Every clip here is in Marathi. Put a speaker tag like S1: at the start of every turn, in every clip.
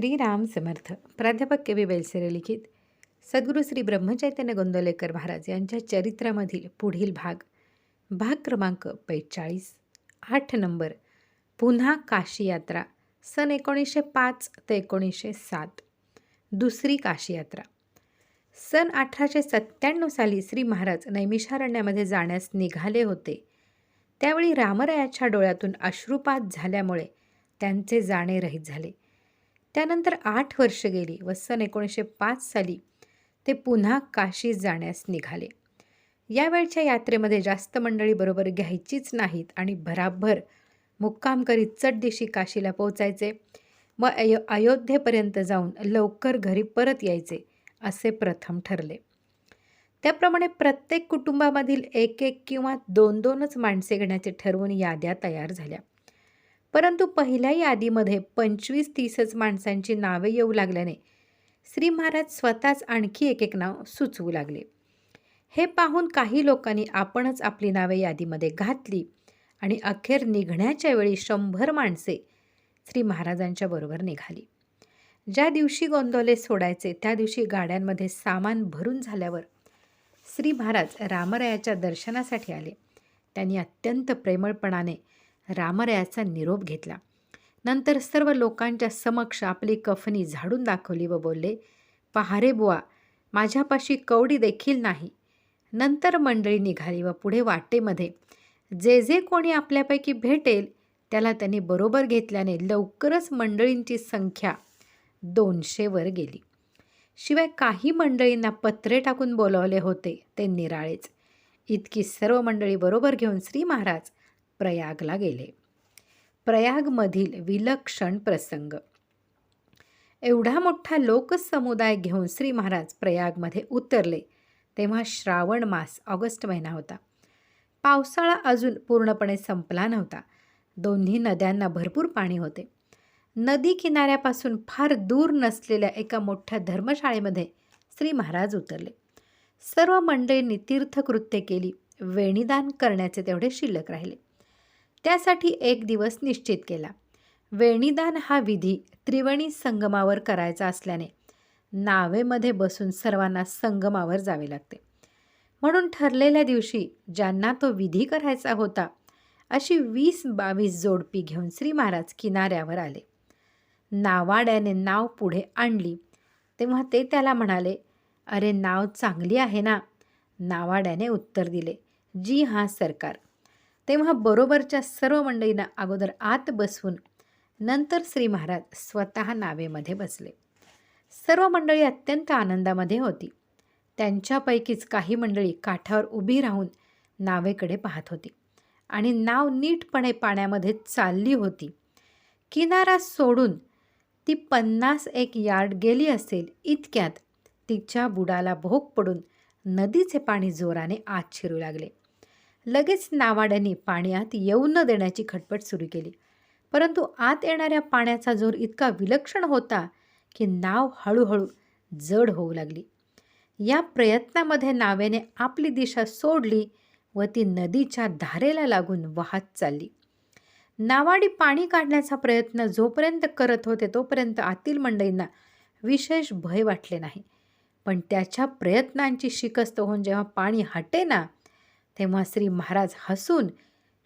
S1: श्रीराम समर्थ. प्राध्यापक के बी बेलसेरे लिखित. सद्गुरू श्री ब्रह्मचैतन्य गोंदवलेकर महाराज यांच्या चरित्रामधील पुढील भाग. भाग क्रमांक बेचाळीस. आठ नंबर. पुन्हा काशी यात्रा. सन एकोणीसशे पाच ते एकोणीसशे सात. दुसरी काशी यात्रा. सन अठराशे सत्त्याण्णव साली श्री महाराज नैमिषारण्यामध्ये जाण्यास निघाले होते. त्यावेळी रामरायाच्या डोळ्यातून अश्रुपात झाल्यामुळे त्यांचे जाणे रहित झाले. त्यानंतर आठ वर्ष गेली व सन एकोणीसशे पाच साली ते पुन्हा काशीत जाण्यास निघाले. यावेळच्या यात्रेमध्ये जास्त मंडळी बरोबर घ्यायचीच नाहीत आणि भराभर मुक्काम करीत चटदिशी काशीला पोचायचे व अयो अयोध्येपर्यंत जाऊन लवकर घरी परत यायचे असे प्रथम ठरले. त्याप्रमाणे प्रत्येक कुटुंबामधील एक एक किंवा दोन दोनच माणसे घेण्याचे ठरवून याद्या तयार झाल्या. परंतु पहिल्या यादीमध्ये पंचवीस तीसच माणसांची नावे येऊ लागल्याने श्री महाराज स्वतःच आणखी एक एक नाव सुचवू लागले. हे पाहून काही लोकांनी आपणच आपली नावे यादीमध्ये घातली आणि अखेर निघण्याच्या वेळी शंभर माणसे श्री महाराजांच्या बरोबर निघाली. ज्या दिवशी गोंदवले सोडायचे त्या दिवशी गाड्यांमध्ये सामान भरून झाल्यावर श्री महाराज रामरायाच्या दर्शनासाठी आले. त्यांनी अत्यंत प्रेमळपणाने रामरायाचा निरोप घेतला. नंतर सर्व लोकांच्या समक्ष आपली कफनी झाडून दाखवली व बोलले पहारे बुवा माझ्यापाशी कवडी देखील नाही नंतर मंडळी निघाली व पुढे वाटेमध्ये. जे जे कोणी आपल्यापैकी भेटेल त्याला त्यांनी बरोबर घेतल्याने लवकरच मंडळींची संख्या दोनशेवर गेली. शिवाय काही मंडळींना पत्रे टाकून बोलावले होते ते निराळेच. इतकी सर्व मंडळी बरोबर घेऊन श्री महाराज प्रयागला गेले. प्रयागमधील विलक्षण प्रसंग. एवढा मोठा लोकसमुदाय घेऊन श्री महाराज प्रयागमध्ये उतरले तेव्हा श्रावण मास ऑगस्ट महिना होता. पावसाळा अजून पूर्णपणे संपला नव्हता. दोन्ही नद्यांना भरपूर पाणी होते. नदी किनाऱ्यापासून फार दूर नसलेल्या एका मोठ्या धर्मशाळेमध्ये श्री महाराज उतरले. सर्व मंडळींनी तीर्थकृत्य केली वेणीदान करण्याचे तेवढे शिल्लक राहिले. त्यासाठी एक दिवस निश्चित केला. वेणीदान हा विधी त्रिवेणी संगमावर करायचा असल्याने नावेमध्ये बसून सर्वांना संगमावर जावे लागते. म्हणून ठरलेल्या दिवशी ज्यांना तो विधी करायचा होता अशी वीस बावीस जोडपी घेऊन श्री महाराज किनाऱ्यावर आले. नावाड्याने नाव पुढे आणली. तेव्हा ते त्याला म्हणाले अरे नाव चांगली आहे ना. नावाड्याने उत्तर दिले जी हां सरकार. तेव्हा बरोबरच्या सर्व मंडळींना अगोदर आत बसवून नंतर श्री महाराज स्वतः नावेमध्ये बसले. सर्व मंडळी अत्यंत आनंदामध्ये होती. त्यांच्यापैकीच काही मंडळी काठावर उभी राहून नावेकडे पाहत होती आणि नाव नीटपणे पाण्यामध्ये चालली होती. किनारा सोडून ती पन्नास एक यार्ड गेली असेल इतक्यात तिच्या बुडाला भोग पडून नदीचे पाणी जोराने आत शिरू लागले. लगेच नावाड्याने पाण्यात येऊ न देण्याची खटपट सुरू केली. परंतु आत येणाऱ्या पाण्याचा जोर इतका विलक्षण होता की नाव हळूहळू जड होऊ लागली. या प्रयत्नामध्ये नावेने आपली दिशा सोडली व ती नदीच्या धारेला लागून वाहत चालली. नावाडी पाणी काढण्याचा प्रयत्न जोपर्यंत करत होते तोपर्यंत आतील मंडईंना विशेष भय वाटले नाही. पण त्याच्या प्रयत्नांची शिकस्त होऊन जेव्हा पाणी हटेना तेव्हा श्री महाराज हसून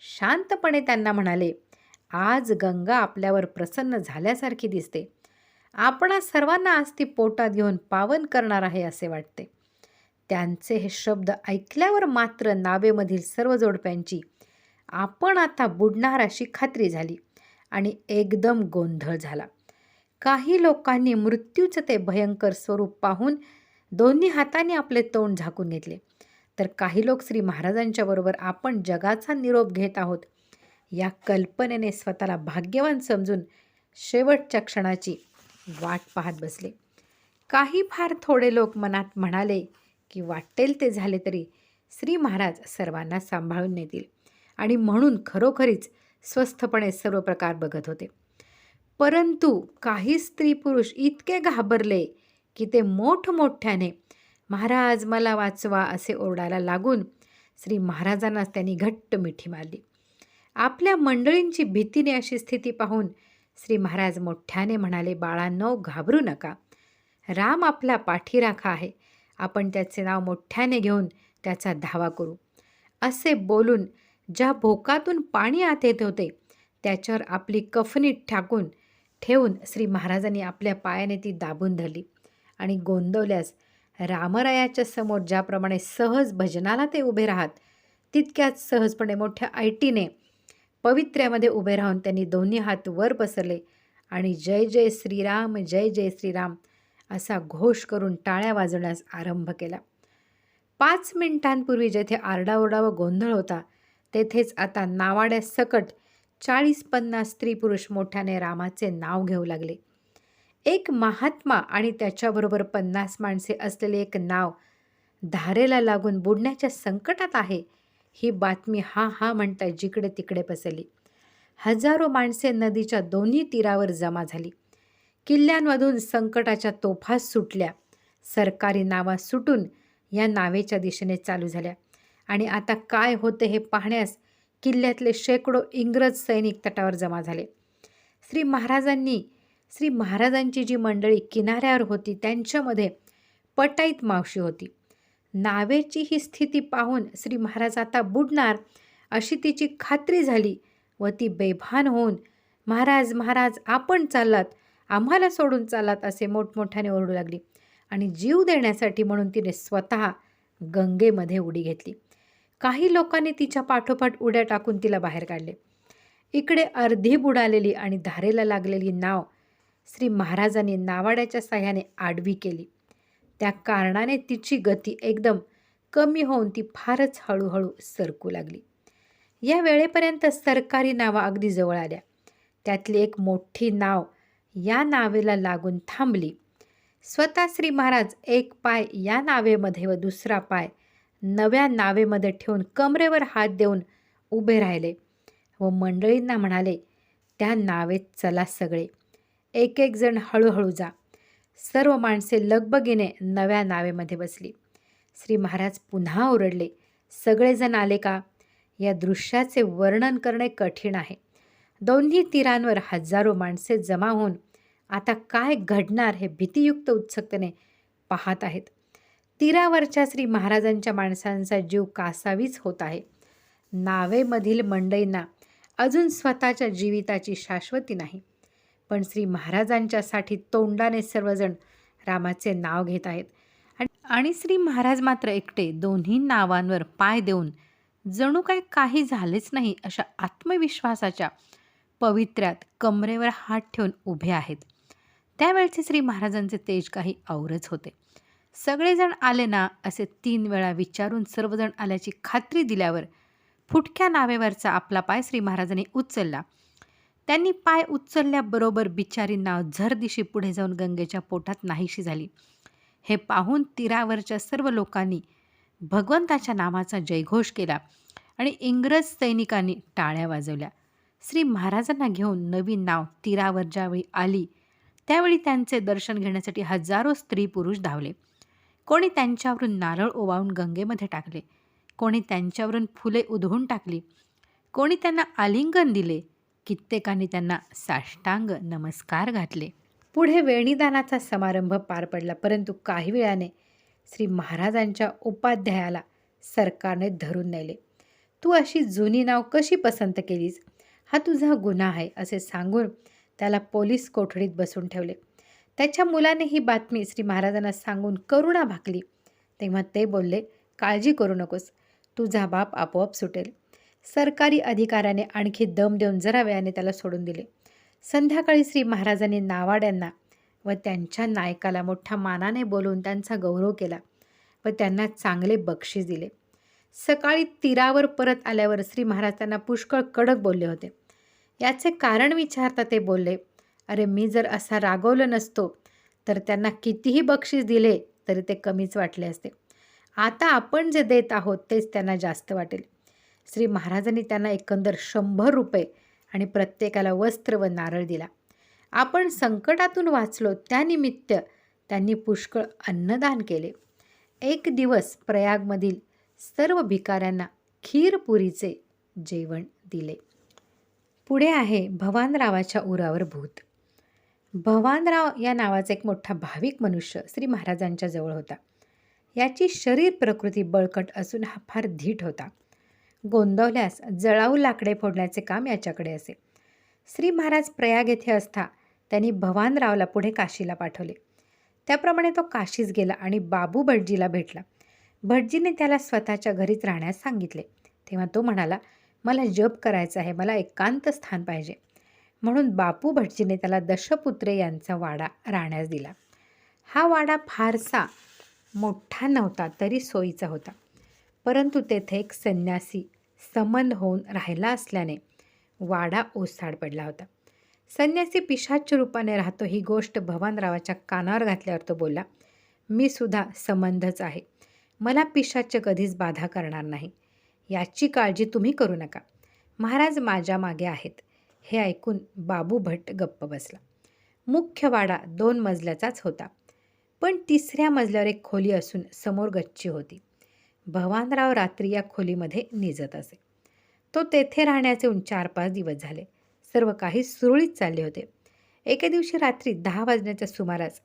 S1: शांतपणे त्यांना म्हणाले आज गंगा आपल्यावर प्रसन्न झाल्यासारखी दिसते. आपणा सर्वांना आज ती पोटात घेऊन पावन करणार आहे असे वाटते. त्यांचे हे शब्द ऐकल्यावर मात्र नावेमधील सर्व जोडप्यांची आपण आता बुडणार अशी खात्री झाली आणि एकदम गोंधळ झाला. काही लोकांनी मृत्यूचं ते भयंकर स्वरूप पाहून दोन्ही हाताने आपले तोंड झाकून घेतले. तर काही लोक श्री महाराजांच्याबरोबर आपण जगाचा निरोप घेत आहोत. या कल्पनेने स्वतःला भाग्यवान समजून शेवटच्या क्षणाची वाट पाहत बसले. काही फार थोडे लोक मनात म्हणाले की वाटेल ते झाले तरी श्री महाराज सर्वांना सांभाळून नेतील आणि म्हणून खरोखरीच स्वस्थपणे सर्व प्रकार बघत होते. परंतु काही स्त्री पुरुष इतके घाबरले की ते मोठमोठ्याने महाराज मला वाचवा असे ओरडायला लागून श्री महाराजांनाच त्यांनी घट्ट मिठी मारली. आपल्या मंडळींची भीतीने अशी स्थिती पाहून श्री महाराज मोठ्याने म्हणाले बाळांनो घाबरू नका. राम आपला पाठीराखा आहे. आपण त्याचे नाव मोठ्याने घेऊन त्याचा धावा करू. असे बोलून ज्या भोकातून पाणी आत येत होते त्याच्यावर आपली कफनी टाकून ठेवून श्री महाराजांनी आपल्या पायाने ती दाबून धरली आणि गोंदवल्यास रामरायाच्या समोर ज्याप्रमाणे सहज भजनाला ते उभे राहत तितक्याच सहजपणे मोठ्या आयटीने पवित्र्यामध्ये उभे राहून त्यांनी दोन्ही हात वर पसरले आणि जय जय श्रीराम जय जय श्रीराम असा घोष करून टाळ्या वाजवण्यास आरंभ केला. पाच मिनिटांपूर्वी जेथे आरडाओरडा व गोंधळ होता तेथेच आता नावाड्यासकट चाळीस पन्नास स्त्री पुरुष मोठ्याने रामाचे नाव घेऊ लागले. एक महात्मा आणि त्याच्याबरोबर पन्नास माणसे असलेले एक नाव धारेला लागून बुडण्याच्या संकटात आहे ही बातमी हा हा म्हणता जिकडे तिकडे पसरली. हजारो माणसे नदीच्या दोन्ही तीरावर जमा झाली. किल्ल्यांमधून संकटाच्या तोफा सुटल्या. सरकारी नावा सुटून या नावेच्या दिशेने चालू झाल्या. आणि आता काय होते हे पाहण्यास किल्ल्यातले शेकडो इंग्रज सैनिक तटावर जमा झाले. श्री महाराजांनी श्री महाराजांची जी मंडळी किनाऱ्यावर होती त्यांच्यामध्ये पटाईत मावशी होती. नावेची ही स्थिती पाहून श्री महाराज आता बुडणार अशी तिची खात्री झाली व ती बेभान होऊन महाराज महाराज आपण चाललात आम्हाला सोडून चाललात असे मोठमोठ्याने ओरडू लागली आणि जीव देण्यासाठी म्हणून तिने स्वतः गंगेमध्ये उडी घेतली. काही लोकांनी तिच्या पाठोपाठ उड्या टाकून तिला बाहेर काढले. इकडे अर्धी बुडालेली आणि धारेला लागलेली नाव श्री महाराजांनी नावाड्याच्या साह्याने आडवी केली. त्या कारणाने तिची गती एकदम कमी होऊन ती फारच हळूहळू सरकू लागली. या वेळेपर्यंत सरकारी नावं अगदी जवळ आल्या. त्यातली एक मोठी नाव या नावेला लागून थांबली. स्वतः श्री महाराज एक पाय या नावेमध्ये व दुसरा पाय नव्या नावेमध्ये ठेवून कमरेवर हात देऊन उभे राहिले व मंडळींना म्हणाले त्या नावेत चला सगळे. एक एक जण हळूहळू जा. सर्व माणसे लगबगीने नव्या नावेमध्ये बसली. श्री महाराज पुन्हा ओरडले सगळेजण आले का? या दृश्याचे वर्णन करणे कठीण आहे. दोन्ही तीरांवर हजारो माणसे जमा होऊन आता काय घडणार हे भीतियुक्त उत्सुकतेने पाहत आहेत. तीरावरच्या श्री महाराजांच्या माणसांचा जीव कासावीच होत आहे. नावेमधील मंडईंना अजून स्वतःच्या जीविताची शाश्वती नाही. पण श्री महाराजांच्यासाठी तोंडाने सर्वजण रामाचे नाव घेत आहेत. आणि श्री महाराज मात्र एकटे दोन्ही नावांवर पाय देऊन जणू काय काही झालेच नाही अशा आत्मविश्वासाच्या पवित्र्यात कमरेवर हात ठेवून उभे आहेत. त्यावेळचे श्री महाराजांचे तेज काही औरच होते. सगळेजण आले ना असे तीन वेळा विचारून सर्वजण आल्याची खात्री दिल्यावर फुटक्या नावेवरचा आपला पाय श्री महाराजांनी उचलला. त्यांनी पाय उचलल्याबरोबर बिचारी नाव झरदिशी पुढे जाऊन गंगेच्या पोटात नाहीशी झाली. हे पाहून तीरावरच्या सर्व लोकांनी भगवंताच्या नामाचा जयघोष केला आणि इंग्रज सैनिकांनी टाळ्या वाजवल्या. श्री महाराजांना घेऊन नवीन नाव तीरावर ज्यावेळी आली त्यावेळी त्यांचे दर्शन घेण्यासाठी हजारो स्त्री पुरुष धावले. कोणी त्यांच्यावरून नारळ ओवाळून गंगेमध्ये टाकले कोणी त्यांच्यावरून फुले उधळून टाकली कोणी त्यांना आलिंगन दिले कित्येकांनी त्यांना साष्टांग नमस्कार घातले. पुढे वेणीदानाचा समारंभ पार पडला परंतु काही वेळाने श्री महाराजांच्या उपाध्यायाला सरकारने धरून नेले. तू अशी जुनी नाव कशी पसंत केलीस? हा तुझा गुन्हा आहे असे सांगून त्याला पोलीस कोठडीत बसून ठेवले. त्याच्या मुलाने ही बातमी श्री महाराजांना सांगून करुणा भाकली. तेव्हा ते बोलले काळजी करू नकोस. तुझा बाप आपोआप सुटेल. सरकारी अधिकाऱ्याने आणखी दम देऊन जरा वेळाने त्याला सोडून दिले. संध्याकाळी श्री महाराजांनी नावाड्यांना व त्यांच्या नायकाला मोठ्या मानाने बोलून त्यांचा गौरव केला व त्यांना चांगले बक्षीस दिले. सकाळी तीरावर परत आल्यावर श्री महाराज त्यांना पुष्कळ कडक बोलले होते. याचे कारण विचारता ते बोलले अरे मी जर असा रागवलं नसतो तर त्यांना कितीही बक्षीस दिले तरी ते कमीच वाटले असते. आता आपण जे देत आहोत तेच त्यांना जास्त वाटेल. श्री महाराजांनी त्यांना एकंदर शंभर रुपये आणि प्रत्येकाला वस्त्र व नारळ दिला. आपण संकटातून वाचलो त्यानिमित्त त्यांनी पुष्कळ अन्नदान केले. एक दिवस प्रयागमधील सर्व भिकाऱ्यांना खीरपुरीचे जेवण दिले. पुढे आहे भवानरावाच्या उरावर भूत. भवानराव या नावाचा एक मोठा भाविक मनुष्य श्री महाराजांच्या जवळ होता. याची शरीर प्रकृती बळकट असून हा फार धीट होता. गोंदवल्यास जळाऊ लाकडे फोडण्याचे काम याच्याकडे असे. श्री महाराज प्रयाग येथे असता त्यांनी भवानरावला पुढे काशीला पाठवले. त्याप्रमाणे तो काशीस गेला आणि बाबू भटजीला भेटला. भटजीने त्याला स्वतःच्या घरीच राहण्यास सांगितले. तेव्हा तो म्हणाला मला जप करायचा आहे मला एकांत स्थान पाहिजे. म्हणून बापू भटजीने त्याला दशपुत्रे यांचा वाडा राहण्यास दिला. हा वाडा फारसा मोठा नव्हता तरी सोयीचा होता. परंतु तेथे एक संन्यासी समन होऊन राहिला असल्याने वाडा ओसाड पडला होता. संन्यासी पिशाच रूपाने राहतो ही गोष्ट भवानरावाच्या कानावर घातल्यावर तो बोलला मी सुद्धा संबंधच आहे. मला पिशाच कधीच बाधा करणार नाही. याची काळजी तुम्ही करू नका. महाराज माझ्या मागे आहेत. हे ऐकून बाबू भट गप्प बसला. मुख्य वाडा दोन मजल्याचाच होता. पण तिसऱ्या मजल्यावर एक खोली असून समोर गच्ची होती. भवानराव रात्री या खोलीमध्ये निजत असे. तो तेथे राहण्याचे चार पाच दिवस झाले. सर्व काही सुरळीत चालले होते. एके दिवशी रात्री दहा वाजण्याच्या सुमारास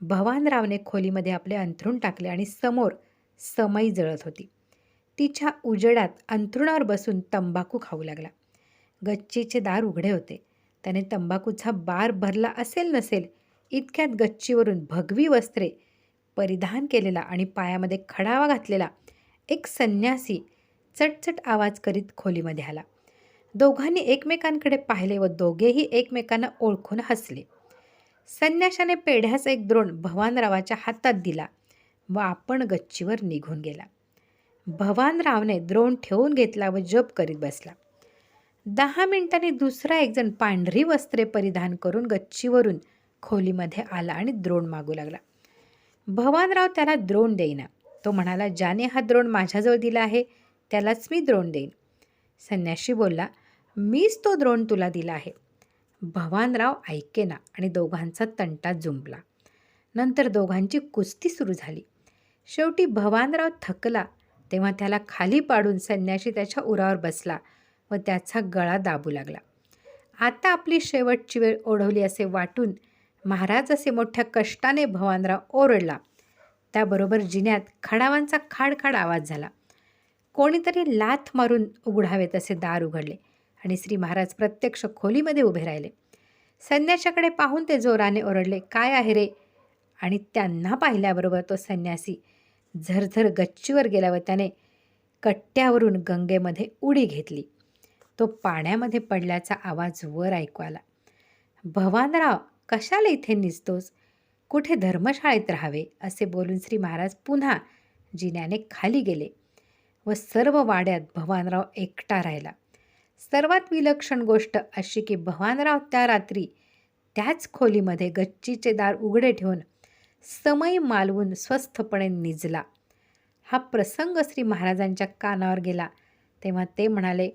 S1: भवानरावने खोलीमध्ये आपले अंथरूण टाकले आणि समोर समई जळत होती. तिच्या उजेडात अंथरुणावर बसून तंबाखू खाऊ लागला. गच्चीचे दार उघडे होते. त्याने तंबाखूचा बार भरला असेल नसेल इतक्यात गच्चीवरून भगवी वस्त्रे परिधान केलेला आणि पायामध्ये खडावा घातलेला एक संन्यासी चटचट आवाज करीत खोलीमध्ये आला. दोघांनी एकमेकांकडे पाहिले व दोघेही एकमेकांना ओळखून हसले. संन्याशाने पेढ्याचा एक द्रोण भवानरावाच्या हातात दिला व आपण गच्चीवर निघून गेला. भवानरावने द्रोण ठेवून घेतला व जप करीत बसला. दहा मिनिटांनी दुसरा एकजण पांढरी वस्त्रे परिधान करून गच्चीवरून खोलीमध्ये आला आणि द्रोण मागू लागला. भवानराव त्याला द्रोण देईना. तो म्हणाला ज्याने हा द्रोण माझ्याजवळ दिला आहे त्यालाच मी द्रोण देईन. संन्याशी बोलला मीच तो द्रोण तुला दिला आहे. भवानराव ऐकेना आणि दोघांचा तंटा जुंपला नंतर दोघांची कुस्ती सुरू झाली. शेवटी भवानराव थकला तेव्हा त्याला खाली पाडून संन्याशी त्याच्या उरावर बसला व त्याचा गळा दाबू लागला. आता आपली शेवटची वेळ ओढवली असे वाटून महाराज असे मोठ्या कष्टाने भवानराव ओरडला त्याबरोबर जिन्यात खडावांचा खाडखाड आवाज झाला. कोणीतरी लाथ मारून उघडावेत असे दार उघडले आणि श्री महाराज प्रत्यक्ष खोलीमध्ये उभे राहिले. संन्याशाकडे पाहून ते जोराने ओरडले काय आहे रे? आणि त्यांना पाहिल्याबरोबर तो संन्यासी झरझर गच्चीवर गेला व त्याने कट्ट्यावरून गंगेमध्ये उडी घेतली. तो पाण्यामध्ये पडल्याचा आवाज वर ऐकू आला. भवानराव कशाला इथे निसतोस? कुठे धर्मशाळेत राहावे असे बोलून श्री महाराज पुन्हा जिन्याने खाली गेले व सर्व वाड्यात भवानराव एकटा राहिला. सर्वात विलक्षण गोष्ट अशी की भवानराव त्या रात्री त्याच खोलीमध्ये गच्चीचे दार उघडे ठेवून समय मालवून स्वस्थपणे निजला. हा प्रसंग श्री महाराजांच्या कानावर गेला. तेव्हा ते म्हणाले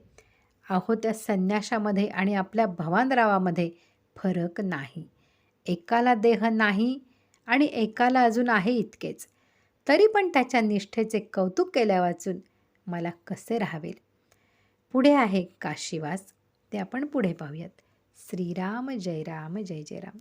S1: अहो त्या संन्याशामध्ये आणि आपल्या भवानरावामध्ये फरक नाही. एकाला देह नाही आणि एकाला अजून आहे इतकेच. तरी पण त्याच्या निष्ठेचे कौतुक केल्या वाचून मला कसे राहावेल? पुढे आहे काशीवास. ते आपण पुढे पाहूयात. श्रीराम जय राम जय जय राम.